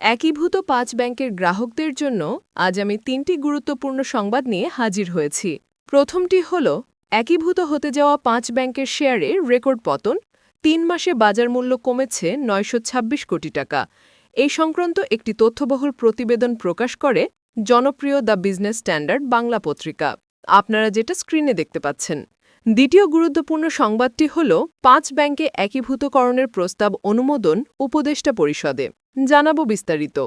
একীভূত পাঁচ ব্যাংকের গ্রাহকদের জন্য আজ আমি তিনটি গুরুত্বপূর্ণ সংবাদ নিয়ে হাজির হয়েছি। প্রথমটি হল, একীভূত হতে যাওয়া পাঁচ ব্যাংকের শেয়ারে রেকর্ড পতন, তিন মাসে বাজার মূল্য কমেছে নয়শ ছাব্বিশ কোটি টাকা। এই সংক্রান্ত একটি তথ্যবহুল প্রতিবেদন প্রকাশ করে জনপ্রিয় দ্য বিজনেস স্ট্যান্ডার্ড বাংলা পত্রিকা। আপনারা যেটা স্ক্রিনে দেখতে পাচ্ছেন। দ্বিতীয় গুরুত্বপূর্ণ সংবাদটি হল, পাঁচ ব্যাংকে একীভূতকরণের প্রস্তাব অনুমোদন উপদেষ্টা পরিষদে। জানাব বিস্তারিত।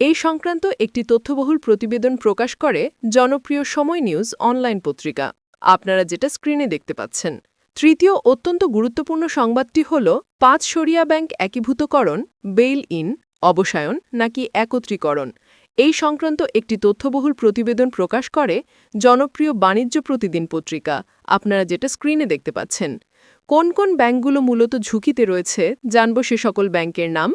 এই সংক্রান্ত একটি তথ্যবহুল প্রতিবেদন প্রকাশ করে জনপ্রিয় সময় নিউজ অনলাইন পত্রিকা। আপনারা যেটা স্ক্রিনে দেখতে পাচ্ছেন। তৃতীয় অত্যন্ত গুরুত্বপূর্ণ সংবাদটি হল, পাঁচ সরিয়া ব্যাংক একীভূতকরণ, বেইল ইন, অবসায়ন নাকি একত্রীকরণ। এই সংক্রান্ত একটি তথ্যবহুল প্রতিবেদন প্রকাশ করে জনপ্রিয় বাণিজ্য প্রতিদিন পত্রিকা। আপনারা যেটা স্ক্রিনে দেখতে পাচ্ছেন। কোন কোন ব্যাংকগুলো মূলত ঝুঁকিতে রয়েছে জানব সে সকল ব্যাংকের নাম।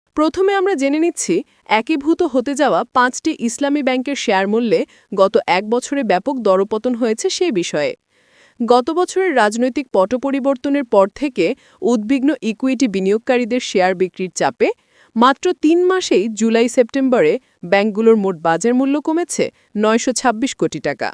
প্রথমে আমরা জেনে নিচ্ছি, একীভূত হতে যাওয়া পাঁচটি ইসলামী ব্যাংকের শেয়ার মূল্যে গত এক বছরে ব্যাপক দরপতন হয়েছে সে বিষয়ে। গত বছরের রাজনৈতিক পট পরিবর্তনের পর থেকে উদ্বিগ্ন ইকুইটি বিনিয়োগকারীদের শেয়ার বিক্রির চাপে মাত্র তিন মাসেই জুলাই সেপ্টেম্বরে ব্যাংকগুলোর মোট বাজার মূল্য কমেছে নয়শো ছাব্বিশ কোটি টাকা।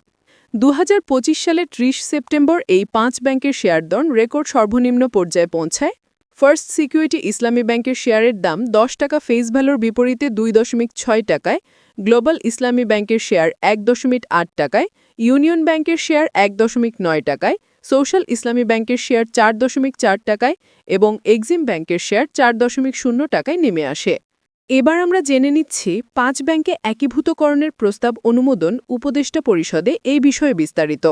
দু হাজার পঁচিশ সালের ত্রিশ সেপ্টেম্বর এই পাঁচ ব্যাংকের শেয়ার দর রেকর্ড সর্বনিম্ন পর্যায়ে পৌঁছায় ফার্স্ট সিকিউরিটি ইসলামী ব্যাংকের শেয়ারের দাম দশ টাকা ফেস ভ্যালুর বিপরীতে দুই দশমিক ছয় টাকায়, গ্লোবাল ইসলামী ব্যাংকের শেয়ার এক দশমিক আট টাকায়, ইউনিয়ন ব্যাংকের শেয়ার এক দশমিক নয় টাকায়, সোশ্যাল ইসলামী ব্যাংকের শেয়ার চার দশমিক চার টাকায় এবং এক্সিম ব্যাংকের শেয়ার চার দশমিক শূন্য টাকায় নেমে আসে। এবার আমরা জেনে নিচ্ছি পাঁচ ব্যাংকে একীভূতকরণের প্রস্তাব অনুমোদন উপদেষ্টা পরিষদে এই বিষয়ে বিস্তারিত।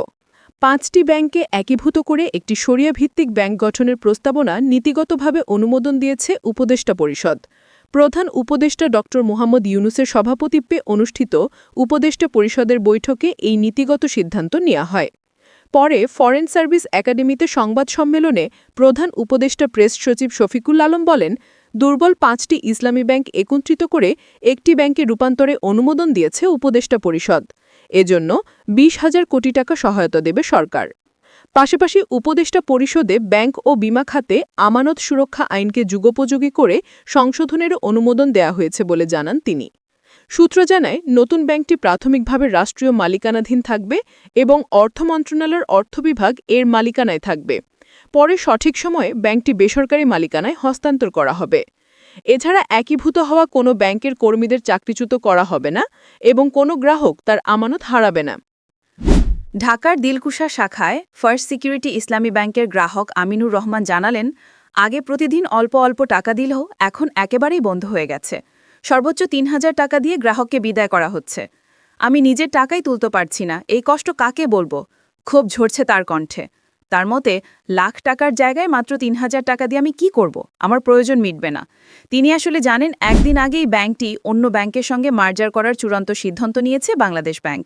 পাঁচটি ব্যাংকে একীভূত করে একটি সরিয়া ভিত্তিক ব্যাংক গঠনের প্রস্তাবনা নীতিগতভাবে অনুমোদন দিয়েছে উপদেষ্টা পরিষদ। প্রধান উপদেষ্টা ড. মোহাম্মদ ইউনুসের সভাপতিত্বে অনুষ্ঠিত উপদেষ্টা পরিষদের বৈঠকে এই নীতিগত সিদ্ধান্ত নেওয়া হয়। পরে ফরেন সার্ভিস একাডেমিতে সংবাদ সম্মেলনে প্রধান উপদেষ্টা প্রেস সচিব শফিকুল আলম বলেন, দুর্বল পাঁচটি ইসলামী ব্যাংক একত্রিত করে একটি ব্যাংকে রূপান্তরে অনুমোদন দিয়েছে উপদেষ্টা পরিষদ। এজন্য বিশ হাজার কোটি টাকা সহায়তা দেবে সরকার। পাশাপাশি উপদেষ্টা পরিষদে ব্যাংক ও বিমা খাতে আমানত সুরক্ষা আইনকে যুগোপযোগী করে সংশোধনেরও অনুমোদন দেয়া হয়েছে বলে জানান তিনি। সূত্র জানায়, নতুন ব্যাংকটি প্রাথমিকভাবে রাষ্ট্রীয় মালিকানাধীন থাকবে এবং অর্থ মন্ত্রণালয়ের অর্থ বিভাগ এর মালিকানায় থাকবে। পরে সঠিক সময়ে ব্যাংকটি বেসরকারি মালিকানায় হস্তান্তর করা হবে। এছাড়া একীভূত হওয়া কোনো ব্যাংকের কর্মীদের চাকরিচ্যুত করা হবে না এবং কোনো গ্রাহক তার আমানত হারাবে না। ঢাকার দিলকুশা শাখায় ফার্স্ট সিকিউরিটি ইসলামী ব্যাংকের গ্রাহক আমিনুর রহমান জানালেন, আগে প্রতিদিন অল্প অল্প টাকা দিলেও এখন একেবারেই বন্ধ হয়ে গেছে। সর্বোচ্চ তিন হাজার টাকা দিয়ে গ্রাহককে বিদায় করা হচ্ছে। আমি নিজের টাকাই তুলতে পারছি না, এই কষ্ট কাকে বলব? ক্ষোভ ঝরছে তার কণ্ঠে। তার মতে, লাখ টাকার জায়গায় মাত্র তিন হাজার টাকা দিয়ে আমি কি করব? আমার প্রয়োজন মিটবে না। তিনি আসলে জানেন, একদিন আগেই ব্যাংকটি অন্য ব্যাংকের সঙ্গে মার্জার করার চূড়ান্ত সিদ্ধান্ত নিয়েছে বাংলাদেশ ব্যাংক।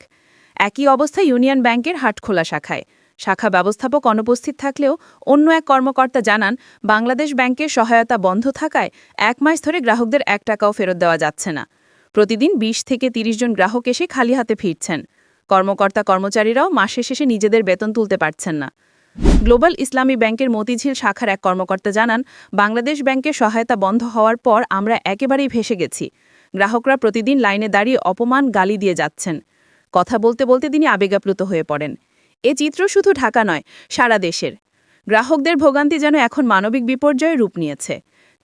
একই অবস্থা ইউনিয়ন ব্যাংকের হাটখোলা শাখায়। শাখা ব্যবস্থাপক অনুপস্থিত থাকলেও অন্য এক কর্মকর্তা জানান, বাংলাদেশ ব্যাংকের সহায়তা বন্ধ থাকায় এক মাস ধরে গ্রাহকদের এক টাকাও ফেরত দেওয়া যাচ্ছে না। প্রতিদিন ২০ থেকে ৩০ জন গ্রাহক এসে খালি হাতে ফিরছেন। কর্মকর্তা কর্মচারীরাও মাসে শেষে নিজেদের বেতন তুলতে পারছেন না। গ্লোবাল ইসলামী ব্যাংকের মতিঝিল শাখার এক কর্মকর্তা জানান, বাংলাদেশ ব্যাংকের সহায়তা বন্ধ হওয়ার পর আমরা একেবারেই ভেসে গেছি। গ্রাহকরা প্রতিদিন লাইনে দাঁড়িয়ে অপমান গালি দিয়ে যাচ্ছেন। কথা বলতে বলতে তিনি আবেগাপ্লুত হয়ে পড়েন। এ চিত্র শুধু ঢাকা নয়, সারা দেশের। গ্রাহকদের ভোগান্তি যেন এখন মানবিক বিপর্যয়ে রূপ নিয়েছে।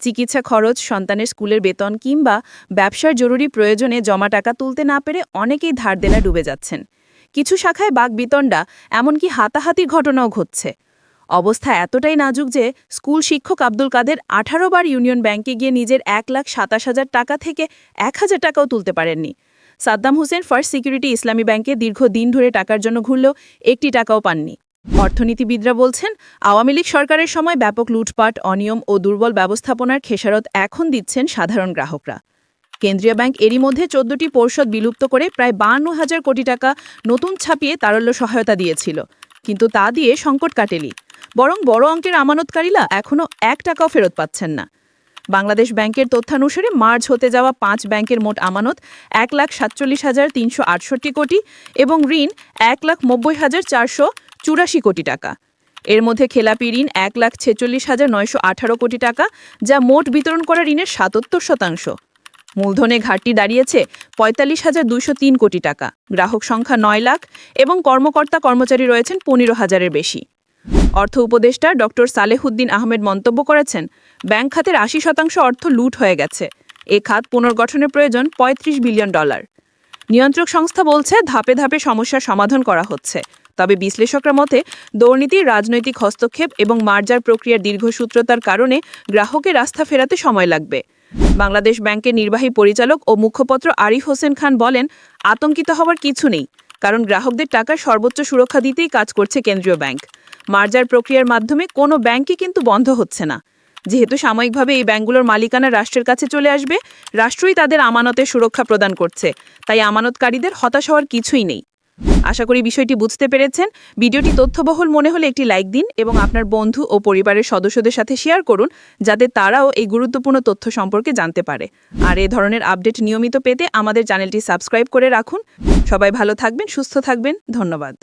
চিকিৎসা খরচ, সন্তানের স্কুলের বেতন কিংবা ব্যবসার জরুরি প্রয়োজনে জমা টাকা তুলতে না পেরে অনেকেই ধার দেনা ডুবে যাচ্ছেন। কিছু শাখায় বাঘ বিতণ্ডা এমনকি হাতাহাতির ঘটনাও ঘটছে। অবস্থা এতটাই নাজুক যে স্কুল শিক্ষক আব্দুল কাদের আঠারো বার ইউনিয়ন ব্যাংকে গিয়ে নিজের এক লাখ সাতাশ হাজার টাকা থেকে এক হাজার টাকাও তুলতে পারেননি। সাদ্দাম হোসেন ফার্স্ট সিকিউরিটি ইসলামী ব্যাংকে দীর্ঘ দিন ধরে টাকার জন্য ঘুরলেও একটি টাকাও পাননি। অর্থনীতিবিদরা বলছেন, আওয়ামী লীগ সরকারের সময় ব্যাপক লুটপাট, অনিয়ম ও দুর্বল ব্যবস্থাপনার খেসারত এখন দিচ্ছেন সাধারণ গ্রাহকরা। কেন্দ্রীয় ব্যাংক এরই মধ্যে চোদ্দটি পর্ষদ বিলুপ্ত করে প্রায় বান্ন হাজার কোটি টাকা নতুন ছাপিয়ে তারল্য সহায়তা দিয়েছিল। কিন্তু তা দিয়ে সংকট কাটেলি বরং বড় অঙ্কের আমানতকারীরা এখনও এক টাকাও ফেরত পাচ্ছেন না। বাংলাদেশ ব্যাংকের তথ্যানুসারে মার্চ হতে যাওয়া পাঁচ ব্যাংকের মোট আমানত এক লাখ সাতচল্লিশ হাজার তিনশো আটষট্টি কোটি এবং ঋণ এক লাখ নব্বই হাজার চারশো চুরাশি কোটি টাকা। এর মধ্যে খেলাপি ঋণ এক লাখ ছেচল্লিশ হাজার নয়শো আঠারো কোটি টাকা, যা মোট বিতরণ করা ঋণের সাতাত্তর শতাংশ। মূলধনে ঘাটতি দাঁড়িয়েছে পঁয়তাল্লিশ হাজার দুশো তিন কোটি টাকা। গ্রাহক সংখ্যা নয় লাখ এবং কর্মকর্তা কর্মচারী রয়েছেন পনেরো হাজারের বেশি। অর্থ উপদেষ্টা ডক্টর সালেহুদ্দিন আহমেদ মন্তব্য করেছেন, ব্যাংক খাতের আশি শতাংশ অর্থ লুট হয়ে গেছে। এ খাত পুনর্গঠনের প্রয়োজন ৩৫ বিলিয়ন ডলার। নিয়ন্ত্রক সংস্থা বলছে, ধাপে ধাপে সমস্যার সমাধান করা হচ্ছে। তবে বিশ্লেষকরা মতে, দুর্নীতি, রাজনৈতিক হস্তক্ষেপ এবং মার্জার প্রক্রিয়ার দীর্ঘসূত্রতার কারণে গ্রাহকের রাস্তা ফেরাতে সময় লাগবে। বাংলাদেশ ব্যাংকের নির্বাহী পরিচালক ও মুখপত্র আরিফ হোসেন খান বলেন, আতঙ্কিত হওয়ার কিছু নেই, কারণ গ্রাহকদের টাকার সর্বোচ্চ সুরক্ষা দিতেই কাজ করছে কেন্দ্রীয় ব্যাংক। মার্জার প্রক্রিয়ার মাধ্যমে কোনো ব্যাংকই কিন্তু বন্ধ হচ্ছে না। যেহেতু সাময়িকভাবে এই ব্যাংকগুলোর মালিকানা রাষ্ট্রের কাছে চলে আসবে, রাষ্ট্রই তাদের আমানতের সুরক্ষা প্রদান করছে। তাই আমানতকারীদের হতাশ হওয়ার কিছুই নেই। আশা করি বিষয়টি বুঝতে পেরেছেন। ভিডিওটি তথ্যবহুল মনে হলে একটি লাইক দিন এবং আপনার বন্ধু ও পরিবারের সদস্যদের সাথে শেয়ার করুন, যাতে তারাও এই গুরুত্বপূর্ণ তথ্য সম্পর্কে জানতে পারে। আর এ ধরনের আপডেট নিয়মিত পেতে আমাদের চ্যানেলটি সাবস্ক্রাইব করে রাখুন। সবাই ভালো থাকবেন, সুস্থ থাকবেন। ধন্যবাদ।